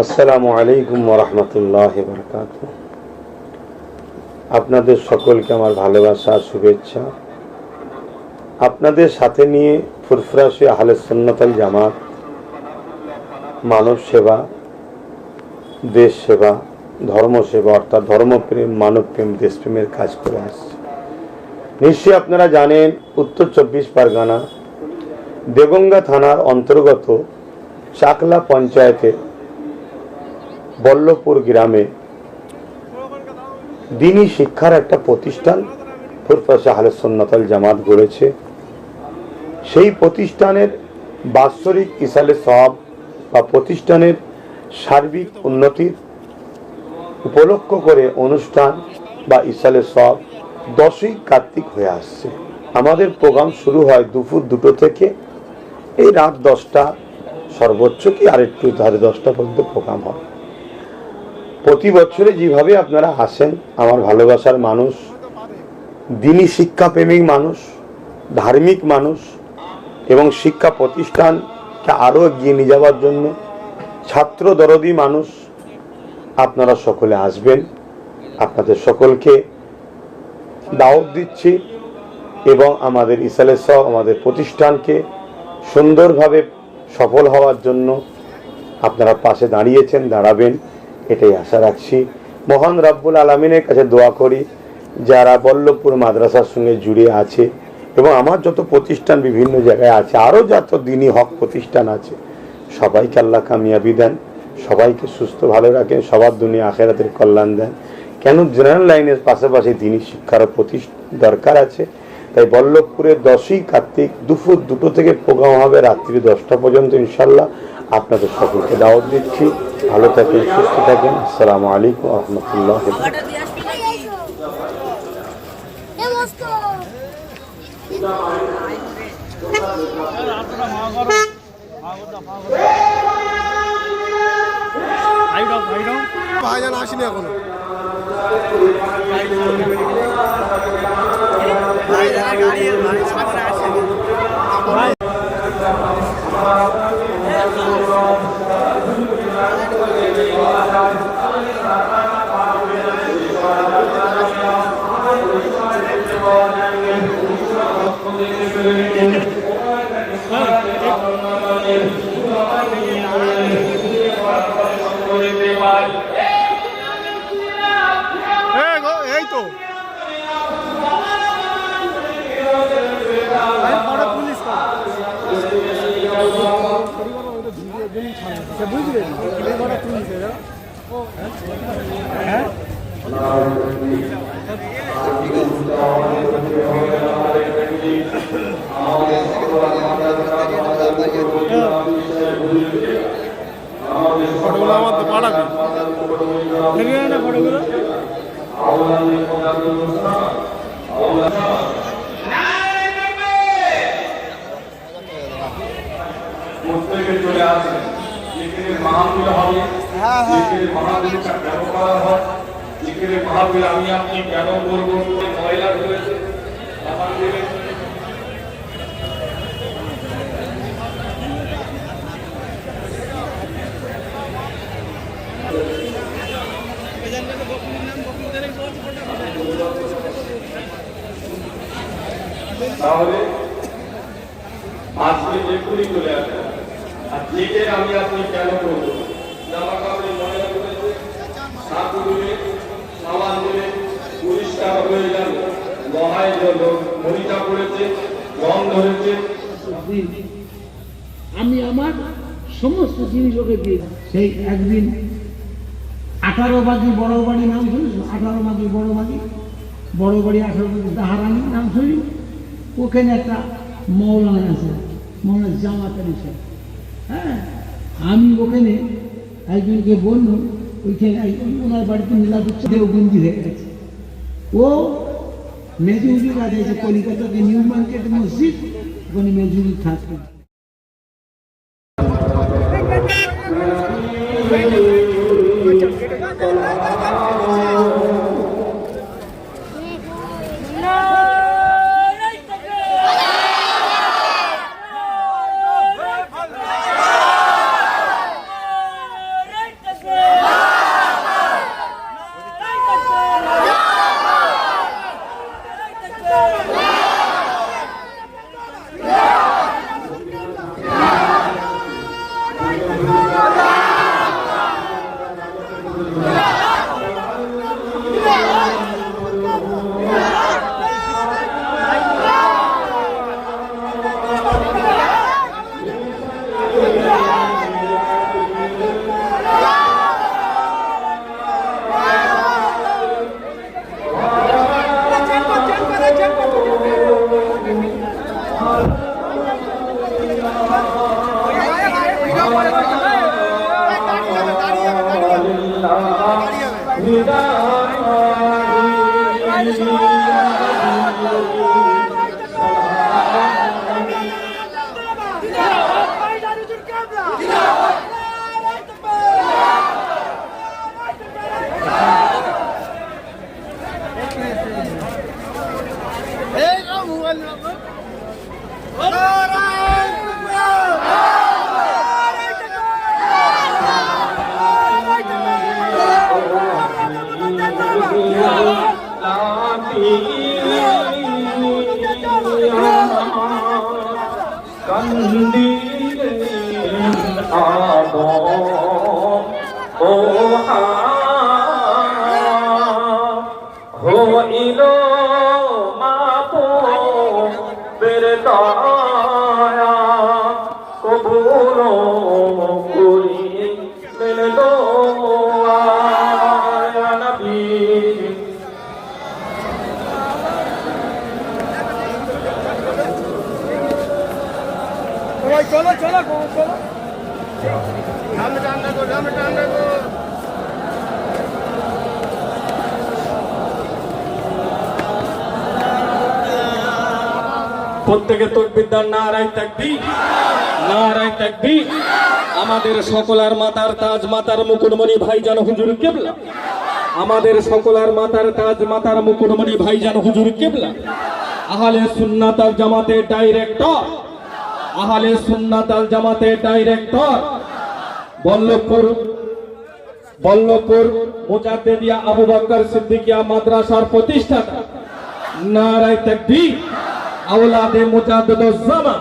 আসসালামু আলাইকুম রহমতুল্লাহ বরকাত আপনাদের সকলকে আমার ভালোবাসা, শুভেচ্ছা। আপনাদের সাথে নিয়ে ফুরফুরাশি আহলে সন্ন্যতাল জামাত মানব সেবা দেশ সেবা ধর্ম সেবা অর্থাৎ ধর্মপ্রেম, মানবপ্রেম, দেশপ্রেমের কাজ করে আসছে। নিশ্চয়ই আপনারা জানেন, উত্তর চব্বিশ পরগনা, দেগঙ্গা থানার অন্তর্গত চাকলা পঞ্চায়েতে বল্লভপুর গ্রামে দিনী শিক্ষার একটা প্রতিষ্ঠান ফুরফাশা আহলে সন্ন্যতাল জামাত গড়েছে। সেই প্রতিষ্ঠানের বাৎসরিক ইসালে সব বা প্রতিষ্ঠানের সার্বিক উন্নতির উপলক্ষ করে অনুষ্ঠান বা ইসালে সব দশই কার্তিক হয়ে আসছে। আমাদের প্রোগ্রাম শুরু হয় দুপুর দুটো থেকে। এই রাত দশটা সর্বোচ্চ কি আরেকটু সাড়ে দশটা পর্যন্ত প্রোগ্রাম হয় প্রতি বছরে যেভাবে আপনারা আসেন আমার ভালোবাসার মানুষ, দিনী শিক্ষাপ্রেমিক মানুষ, ধার্মিক মানুষ, এবং শিক্ষা প্রতিষ্ঠানকে আরও এগিয়ে নিয়ে যাওয়ার জন্য ছাত্র দরদি মানুষ, আপনারা সকলে আসবেন। আপনাদের সকলকে দাওয়াত দিচ্ছি এবং আমাদের ইসালে সব আমাদের প্রতিষ্ঠানকে সুন্দরভাবে সফল হওয়ার জন্য আপনারা পাশে দাঁড়িয়েছেন, দাঁড়াবেন। এটাই আশা রাখছি। মহান রব্বুল আলমিনের কাছে দোয়া করি, যারা বল্লভপুর মাদ্রাসার সঙ্গে জুড়ে আছে এবং আমার যত প্রতিষ্ঠান বিভিন্ন জায়গায় আছে, আরও যত দিনই হক প্রতিষ্ঠান আছে, সবাইকে আল্লাহ কামিয়াবি দেন, সবাইকে সুস্থ ভালো রাখেন, সবার দুনিয়া আখেরাতের কল্যাণ দেন। কেন জেনারেল লাইনের পাশাপাশি দিনই শিক্ষারও প্রতি দরকার আছে। তাই বল্লভপুরের দশই কার্তিক দুপুর দুটো থেকে প্রোগ্রাম হবে রাত্রি দশটা পর্যন্ত ইনশাল্লাহ। আপনাদের সকলকে দাওয়াত দিচ্ছি। ভালো থাকেন সুস্থ থাকেন। আসসালামু আলাইকুম রহমতুল্লাহ ভাইজান আসেনি এখনও। গো- এই তো এরা। হ্যাঁ? আমার তো না ফটোগুলো? প্রত্যেকে চলে আসে যেখানে মাহফিল হবে। মাহফিলটা কেন করা হয়। যেখানে মাহফিল আমি আপনি কেন বলব? ময়লা রয়েছে। তাহলে আজকে এক্ষুনি চলে আসে, আর যেকে আমি আপনি কেন করব? জামা কাপড়ে ময়লা করেছে দিলে সাবান দিলে পরিষ্কার হয়ে গেল। মহায় মরিচা পড়েছে, রং ধরেছে। আমি আমার সমস্ত জিনিস ওকে দিয়ে সেই একদিন আঠারো বাজি বড় বাড়ি নাম শুনিস আঠারো বাজি বড় বাড়ি বড় বাড়ি আঠারো বাজি দাহারানি নাম শুনি ওখানে একটা মৌলানা আছে, মৌলানা জামাত আলী হ্যাঁ আমি ওখানে একজনকে বললাম, ওইখানে এক- ওনার বাড়িতে হচ্ছে দেওবন্দি হয়ে গেছে। ও মেজুরি কাজ আছে কলিকাতাতে নিউ মার্কেট মসজিদ, ওখানে মেজুরি থাকে হইল মাপো বেরদয়া কবুল করি মিলল চলো চলো চলো। সামনে টান রাখো সামনে টান রাখো প্রত্যেকে তকবিদ্যার নারাই থাকবি নারাই থাকবি আমাদের সকলার মাতার তাজ মাতার মুকুটমণি ভাইজান হুজুর কেবলা। আমাদের সকলার মাতার তাজ মাতার মুকুটমণি ভাইজান হুজুর কেবলা। আহলে সুন্নাতাল জামাতের ডাইরেক্টর। আহলে সুন্নাতাল জামাতের ডাইরেক্টর। বল্লভপুর বল্লভপুর মুজাদ্দেদিয়া আবু বকর সিদ্দিকিয়া মাদ্রাসার প্রতিষ্ঠাতা। নারায় তাকবীর। আওলাদে মুজাদ্দিদুজ্জামান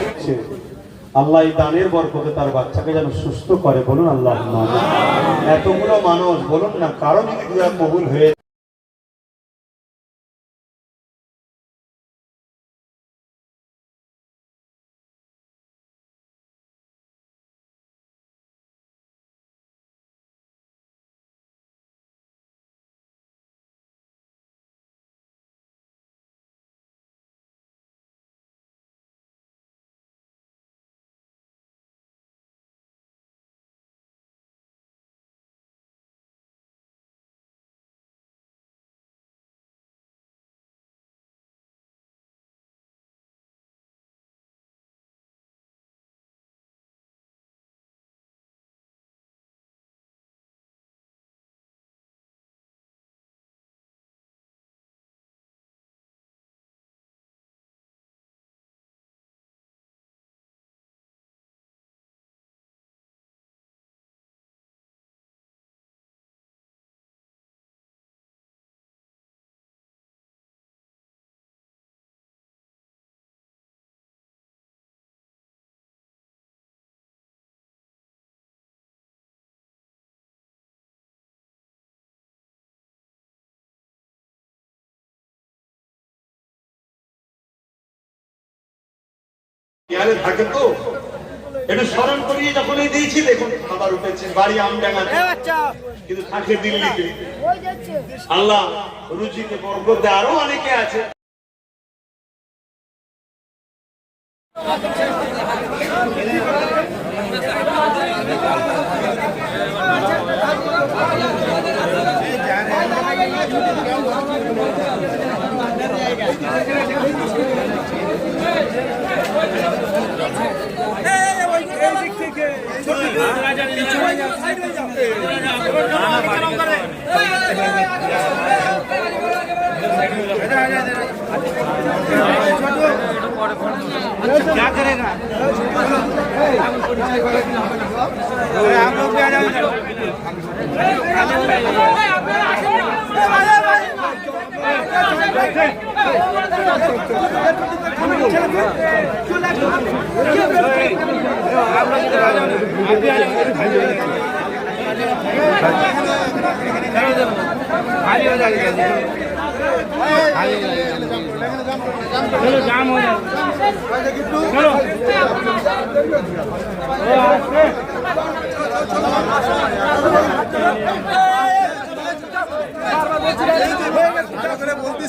দিচ্ছে। আল্লাহ এই দানের বরকতে তার বাচ্চাকে যেন সুস্থ করে বলুন আল্লাহ এতগুলো মানুষ, বলুন না কারণ কবুল হয়ে বিহারে থাকে তো। এটা স্মরণ করিয়ে যখন এই দিয়েছি দেখুন খাবার উঠেছে বাড়ি আমডাঙ্গা কিন্তু থাকে দিল্লিতে আল্লাহ রুচিতে বরকতে আরও অনেকে আছে। क्या करेगा हम लोग চলো জাম হয়ে যাবে চলো